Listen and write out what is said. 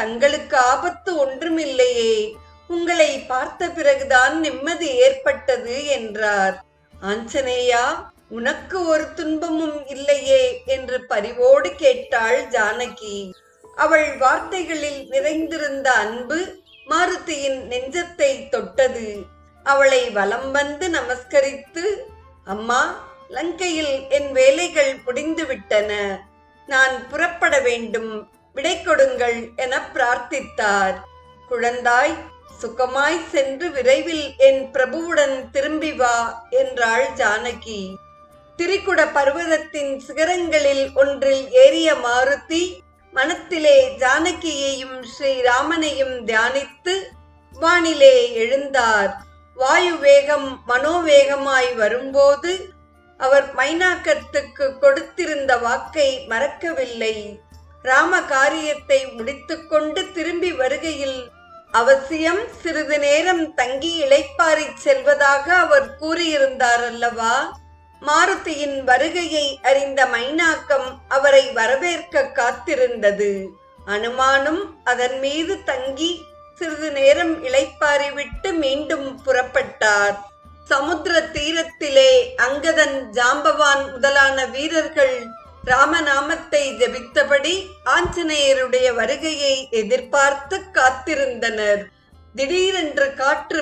தங்களுக்கு ஆபத்து ஒன்றுமில்லையே. உங்களை பார்த்த பிறகுதான் நிம்மதி ஏற்பட்டது என்றார். ஆஞ்சநேயா உனக்கு ஒரு துன்பமும் இல்லையே என்று பரிவோடு கேட்டாள் ஜானகி. அவள் வார்த்தைகளில் நிறைந்திருந்த அன்பு மாருதியின் நெஞ்சத்தை தொட்டது. அவளை வலம் வந்து நமஸ்கரித்து அம்மா லங்கையில் என் வேலைகள் முடிந்துவிட்டன. நான் புறப்பட வேண்டும். விடை கொடுங்கள் என பிரார்த்தித்தார். குழந்தாய் சுகமாய் சென்று விரைவில் என் பிரபுவுடன் திரும்பி வா என்றாள் ஜானகி. திரிகுட பர்வதத்தின் சிகரங்களில் ஒன்றில் ஏறிய மாருதி மனத்திலே ஜானகியையும் ஸ்ரீராமனையும் தியானித்து வானிலே எழுந்தார். வாயு வேகம் மனோவேகமாய் வரும்போது அவர் மைனாக்கத்துக்கு கொடுத்திருந்த வாக்கை மறக்கவில்லை. ராம காரியத்தை முடித்துக்கொண்டு திரும்பி வருகையில் அவசியம் சிறிது நேரம் தங்கி இளைப்பாறிச் செல்வதாக அவர் கூறியிருந்தார் அல்லவா மாருதியின் வருகையை அறிந்த மைனாக்கம் அவரை வரவேற்க காத்திருந்தது. அனுமானும் அதன் மீது தங்கி சிறிது நேரம் இளைப்பாறிவிட்டு மீண்டும் புறப்பட்டார். சமுத்திர தீரத்திலே அங்கதன் ஜாம்பவான் முதலான வீரர்கள் ராமநாமத்தை ஜபித்தபடி ஆஞ்சநேயருடைய வருகையை எதிர்பார்த்து காத்திருந்தனர். திடீரென்று காற்று